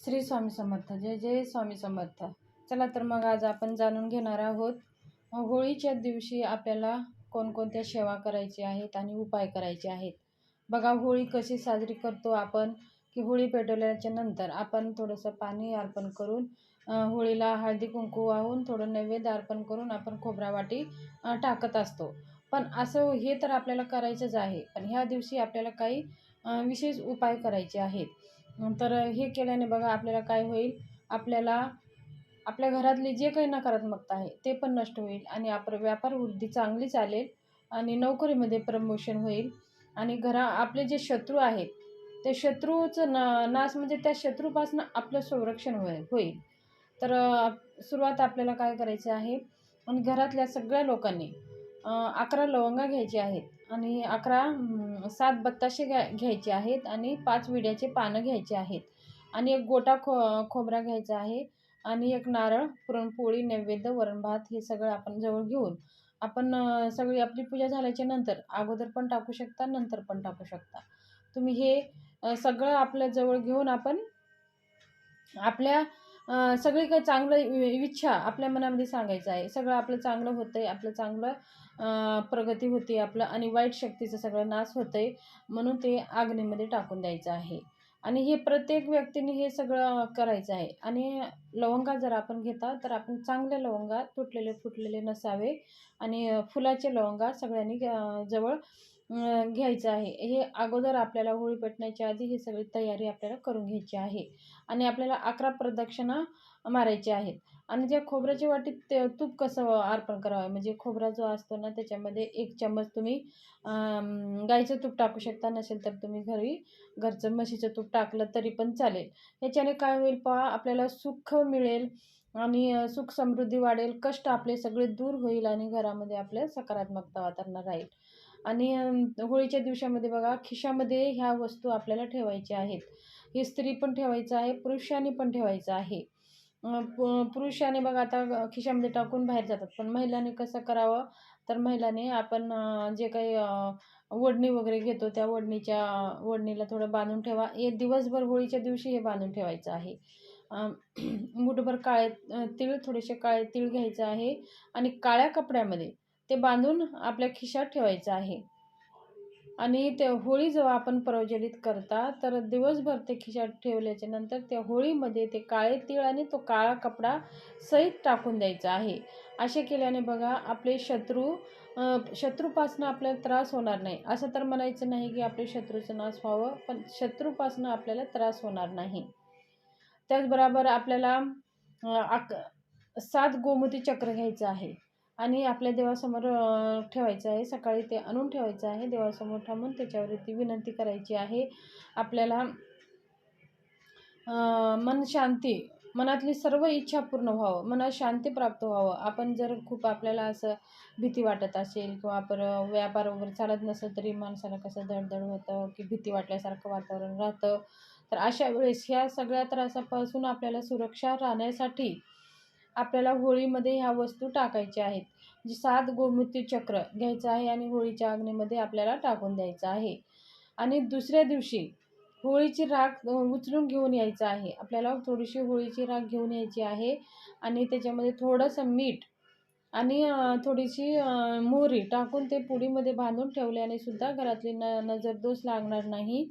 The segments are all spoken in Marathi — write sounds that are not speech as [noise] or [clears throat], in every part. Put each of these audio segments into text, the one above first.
श्री स्वामी समर्थ. जय जय स्वामी समर्थ. चला तर मग आज आपण जाणून घेणार आहोत होळीच्या दिवशी आपल्याला कोणकोणत्या सेवा करायची आहेत आणि उपाय करायचे आहेत. बघा होळी कशी साजरी करतो आपण की होळी पेटवल्याच्या नंतर आपण थोडंसं पाणी अर्पण करून होळीला हळदी कुंकू वाहून थोडं नैवेद्य अर्पण करून आपण खोबरावाटी टाकत असतो. पण असं हे तर आपल्याला करायचंच आहे. पण ह्या दिवशी आपल्याला काही विशेष उपाय करायचे आहेत. तर हे केल्याने बघा आपल्याला काय होईल? आपल्याला आपल्या घरातली जे काही नकारात्मकता आहे ते पण नष्ट होईल आणि आपलं व्यापार वृद्धी चांगली चालेल आणि नोकरीमध्ये प्रमोशन होईल. आणि घरा आपले जे शत्रू आहेत ते शत्रूचं ना नाश म्हणजे त्या शत्रूपासून आपलं संरक्षण होईल होईल. तर सुरुवात आपल्याला काय करायचं आहे? आणि घरातल्या सगळ्या लोकांनी अकरा लवंगा घ्यायचे आहेत. आणि अकरा सात बत्ताशे घ्या घ्यायचे आहेत आणि पाच विड्याचे पानं घ्यायचे आहेत. आणि एक गोटा खो खोबरा घ्यायचा आहे आणि एक नारळ पुरणपोळी नैवेद्य वरण भात हे सगळं आपण जवळ घेऊन आपण सगळी आपली पूजा झाल्याच्यानंतर अगोदर पण टाकू शकता नंतर पण टाकू शकता. तुम्ही हे सगळं आपल्या जवळ घेऊन आपण आपल्या सगळी काही चांगलं इच्छा आपल्या मनामध्ये सांगायचं आहे. सगळं आपलं चांगलं होतं आहे आपलं चांगलं प्रगती होते आपलं आणि वाईट शक्तीचं सगळं नाश होतं आहे म्हणून ते आग्नेमध्ये टाकून द्यायचं आहे. आणि हे प्रत्येक व्यक्तीने हे सगळं करायचं आहे. आणि लवंगा जर आपण घेता तर आपण चांगले लवंगा तुटलेले फुटलेले नसावे आणि फुलाचे लवंगा सगळ्यांनी जवळ घ्यायचं आहे. हे अगोदर आपल्याला होळी पेटण्याच्या आधी ही सगळी तयारी आपल्याला करून घ्यायची आहे. आणि आपल्याला अकरा प्रदक्षिणा मारायची आहेत. आणि ज्या खोबऱ्याच्या वाटीत ते तूप कसं अर्पण करावं? म्हणजे खोबरा जो असतो ना त्याच्यामध्ये एक चम्मच तुम्ही गाईचं तूप टाकू शकता. नसेल तर तुम्ही घरी घरचं म्हशीचं तूप टाकलं तरी पण चालेल. ह्याच्याने काय होईल पहा आपल्याला सुख मिळेल आणि सुख समृद्धी वाढेल. कष्ट आपले सगळे दूर होईल आणि घरामध्ये आपल्या सकारात्मकता वातावरण राहील. आणि होळीच्या दिवसामध्ये बघा खिशामध्ये ह्या वस्तू आपल्याला ठेवायच्या आहेत. हे स्त्री पण ठेवायचं आहे पुरुषांनी पण ठेवायचं आहे. पुरुषाने बघा आता खिशामध्ये टाकून बाहेर जातात. पण महिलांनी कसं करावं? तर महिलाने आपण जे काही ओढणी वगैरे घेतो त्या ओढणीच्या ओढणीला थोडं बांधून ठेवा. हे दिवसभर होळीच्या दिवशी हे बांधून ठेवायचं आहे. [clears throat] मुठभर काळे तीळ थोडेसे काळे तीळ घ्यायचं आहे. आणि काळ्या कपड्यामध्ये ते बांधून आपल्या खिशात ठेवायचं आहे. आणि ते होळी जेव्हा आपण प्रज्वलित करता तर दिवसभर ते खिशात ठेवल्याच्या नंतर त्या होळीमध्ये ते काळे तीळ आणि तो काळा कपडा सहित टाकून द्यायचा आहे. असे केल्याने बघा आपले शत्रू शत्रूपासनं आपल्याला त्रास होणार नाही. असं तर म्हणायचं नाही की आपले शत्रूचं नाश व्हावं पण शत्रूपासनं आपल्याला त्रास होणार नाही. त्याचबरोबर आपल्याला आक सात गोमती चक्र घ्यायचं आहे. आणि आपल्या देवासमोर ठेवायचं आहे. सकाळी ते आणून ठेवायचं आहे. देवासमोर थांबून त्याच्यावरती विनंती करायची आहे. आपल्याला मन शांती मनातली सर्व इच्छा पूर्ण व्हावं. मनात शांती प्राप्त व्हावं. आपण जर खूप आपल्याला असं भीती वाटत असेल किंवा आपण व्यापार वगैरे चालत नसेल तरी माणसाला कसं धडधड होतं की भीती वाटल्यासारखं वातावरण राहतं. तर अशा वेळेस ह्या सगळ्या त्रासापासून आपल्याला सुरक्षा राहण्यासाठी आपल्याला होळीमध्ये ह्या वस्तू टाकायच्या आहेत. जी सात गोमूत्र चक्र घ्यायचं आहे आणि होळीच्या अग्नीमध्ये आपल्याला टाकून द्यायचं आहे. आणि दुसऱ्या दिवशी होळीची राख उचलून घेऊन यायचं आहे. आपल्याला थोडीशी होळीची राख घेऊन यायची आहे आणि त्याच्यामध्ये थोडंसं मीठ आणि थोडीशी मोहरी टाकून ते पुडीमध्ये बांधून ठेवल्याने सुद्धा घरातली न नजरदोष लागणार नाही.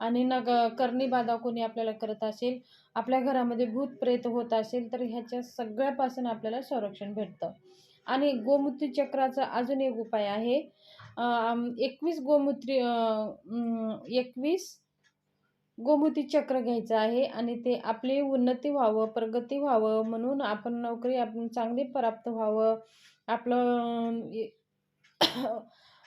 आणि नग ग करणी बाधा कोणी आपल्याला करत असेल आपल्या घरामध्ये भूत प्रेत होत असेल तर ह्याच्या सगळ्यापासून आपल्याला संरक्षण भेटतं. आणि गोमूत्री चक्राचा अजून एक उपाय आहे. एकवीस गोमूत्री एकवीस गोमूती चक्र घ्यायचं आहे आणि ते आपली उन्नती व्हावं प्रगती व्हावं म्हणून आपण नोकरी आपण चांगली प्राप्त व्हावं. आपलं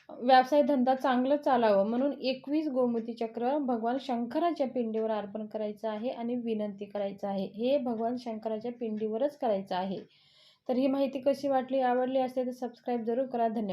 व्यवसाय धंदा चांगलं चालावं म्हणून एकवीस गोमूती चक्र भगवान शंकराच्या पिंडीवर अर्पण करायचं आहे आणि विनंती करायचं आहे. हे भगवान शंकराच्या पिंडीवरच करायचं आहे. तर ही माहिती कशी वाटली आवडली असेल तर सबस्क्राईब जरूर करा. धन्यवाद.